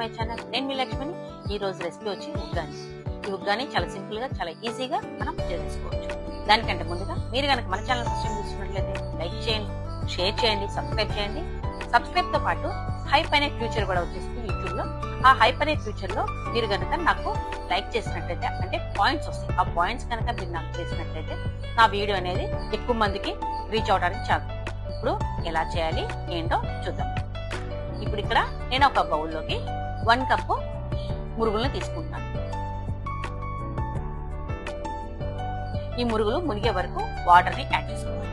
My channel నేను మీ లక్ష్మిని. ఈ రోజు రెసిపీ వచ్చి ఉగ్గాని. ఈ ఉగ్గాని చాలా సింపుల్గా చాలా ఈజీగా మనం చేసుకోవచ్చు. దానికంటే ముందుగా మీరు కనుక మన ఛానల్ ఫస్ట్ టైం చూసినట్లయితే లైక్ చేయండి షేర్ చేయండి సబ్స్క్రైబ్ చేయండి. సబ్స్క్రైబ్తో పాటు హైప్ అనే ఫ్యూచర్ కూడా వచ్చేస్తుంది యూట్యూబ్లో ఆ హైప్ అనే ఫ్యూచర్లో మీరు కనుక నాకు లైక్ చేసినట్లయితే అంటే పాయింట్స్ వస్తాయి. ఆ పాయింట్స్ కనుక మీరు నాకు చేసినట్లయితే నా వీడియో అనేది ఎక్కువ మందికి రీచ్ అవడానికి చాలు. ఇప్పుడు ఎలా చేయాలి ఏంటో చూద్దాం. ఇప్పుడు ఇక్కడ నేను ఒక బౌల్లోకి వన్ కప్పు మురుగులను తీసుకుంటున్నాను ఈ మురుగులు మునిగే వరకు వాటర్ని యాడ్ చేసుకోవాలి.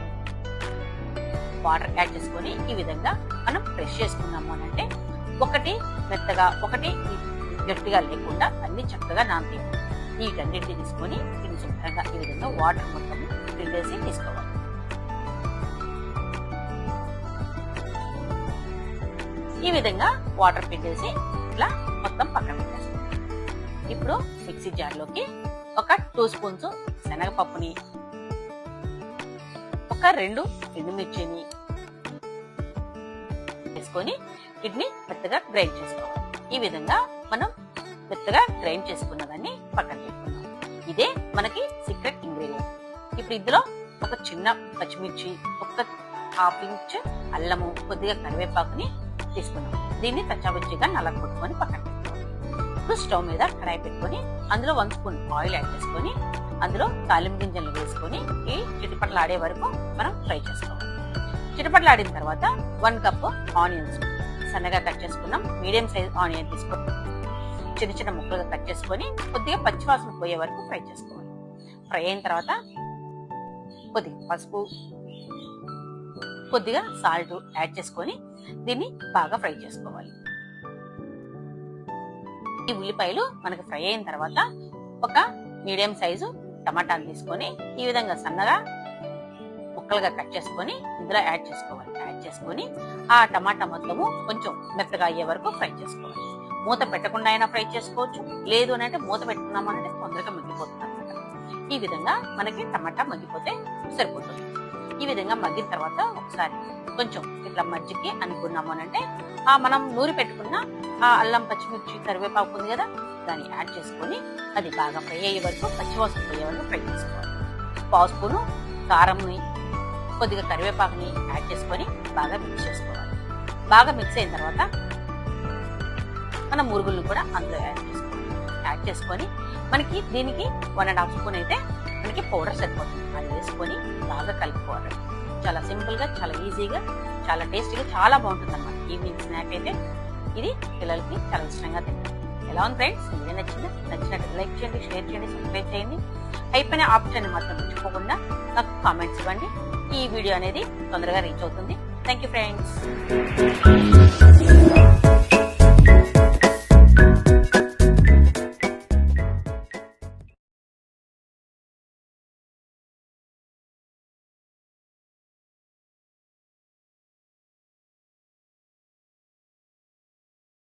వాటర్ యాడ్ చేసుకొని ఈ విధంగా మనం ప్రెస్ చేసుకున్నాము అని అంటే ఒకటి మెత్తగా ఒకటి గట్టిగా లేకుండా అన్ని చక్కగా నాంతి వీటన్నిటిని తీసుకొని దీన్ని శుభ్రంగా ఈ విధంగా వాటర్ మొత్తం రిలేసి తీసుకోవాలి. ఈ విధంగా వాటర్ పిండేసి ఇట్లా మొత్తం పక్కన పెట్టేస్తాం. ఇప్పుడు మిక్సీ జార్లోకి ఒక టూ స్పూన్స్ శనగపప్పుని ఒక రెండు ఎండుమిర్చిని వేసుకొని వీటిని మెత్తగా గ్రైండ్ చేసుకోవాలి. ఈ విధంగా మనం మెత్తగా గ్రైండ్ చేసుకున్న దాన్ని పక్కన పెట్టుకున్నాం ఇదే మనకి సీక్రెట్ ఇంగ్రీడియంట్ ఇప్పుడు ఇందులో ఒక చిన్న పచ్చిమిర్చి ఒక హాఫ్ ఇంచ్ అల్లము కొద్దిగా కరివేపాకుని తీసుకున్నాం దీన్ని కచ్చాబుచ్చిగా నల్ల కొట్టుకొని పక్కన ఇప్పుడు స్టవ్ మీద కడాయి పెట్టుకొని అందులో వన్ స్పూన్ ఆయిల్ యాడ్ చేసుకొని అందులో తాలిం గింజలు వేసుకొని ఈ చిటిపట్లు ఆడే వరకు మనం ఫ్రై చేసుకోవాలి. చిటిపట్లు ఆడిన తర్వాత వన్ కప్ ఆనియన్స్ సన్నగా కట్ చేసుకున్నాం మీడియం సైజ్ ఆనియన్ తీసుకొని చిన్న చిన్న ముక్కలుగా కట్ చేసుకొని కొద్దిగా పచ్చివాసన పోయే వరకు ఫ్రై చేసుకోవాలి. ఫ్రై అయిన తర్వాత కొద్దిగా పసుపు కొద్దిగా సాల్ట్ యాడ్ చేసుకొని దీన్ని బాగా ఫ్రై చేసుకోవాలి. ఈ ఉల్లిపాయలు మనకు ఫ్రై అయిన తర్వాత ఒక మీడియం సైజు టమాటాలు తీసుకొని ఈ విధంగా సన్నగా ముక్కలుగా కట్ చేసుకొని ఇందులో యాడ్ చేసుకోవాలి. యాడ్ చేసుకొని ఆ టమాటా మొత్తము కొంచెం మెత్తగా అయ్యే వరకు ఫ్రై చేసుకోవాలి. మూత పెట్టకుండా అయినా ఫ్రై చేసుకోవచ్చు. లేదు అని అంటే మూత పెట్టుకున్నాము అంటే తొందరగా మగ్గిపోతుంది అనమాట ఈ విధంగా మనకి టమాటా మగ్గిపోతే సరిపోతుంది. ఈ విధంగా మగ్గిన తర్వాత ఒకసారి కొంచెం ఇట్లా మజ్జికి అనుకున్నాము అని అంటే ఆ మనం నూరి పెట్టుకున్న ఆ అల్లం పచ్చిమిర్చి కరివేపాకు ఉంది కదా దాన్ని యాడ్ చేసుకొని అది బాగా ఫ్రై అయ్యే వరకు పచ్చివాసన పోయే వరకు ఫ్రై చేసుకోవాలి. పావు స్పూను కారంని కొద్దిగా కరివేపాకుని యాడ్ చేసుకొని బాగా మిక్స్ చేసుకోవాలి. బాగా మిక్స్ అయిన తర్వాత మన మురుగులను కూడా అందులో యాడ్ చేసుకోవాలి. యాడ్ చేసుకొని మనకి దీనికి వన్ అండ్ హాఫ్ స్పూన్ అయితే మనకి పౌడర్ సరిపోతుంది. అది వేసుకొని బాగా కలుపుకోవాలి. చాలా సింపుల్గా చాలా ఈజీగా చాలా టేస్టీగా చాలా బాగుంటుంది అనమాట ఈవినింగ్ స్నాక్ అయితే ఇది పిల్లలకి చాలా ఇష్టంగా తింటారు. ఎలా ఉంది ఫ్రెండ్స్? ఇదే నచ్చింది? నచ్చినట్టు లైక్ చేయండి షేర్ చేయండి సబ్స్క్రైబ్ చేయండి. అయిపోయిన ఆప్షన్ మాత్రం మర్చిపోకుండా నాకు కామెంట్స్ ఇవ్వండి. ఈ వీడియో అనేది తొందరగా రీచ్ అవుతుంది. Thank you friends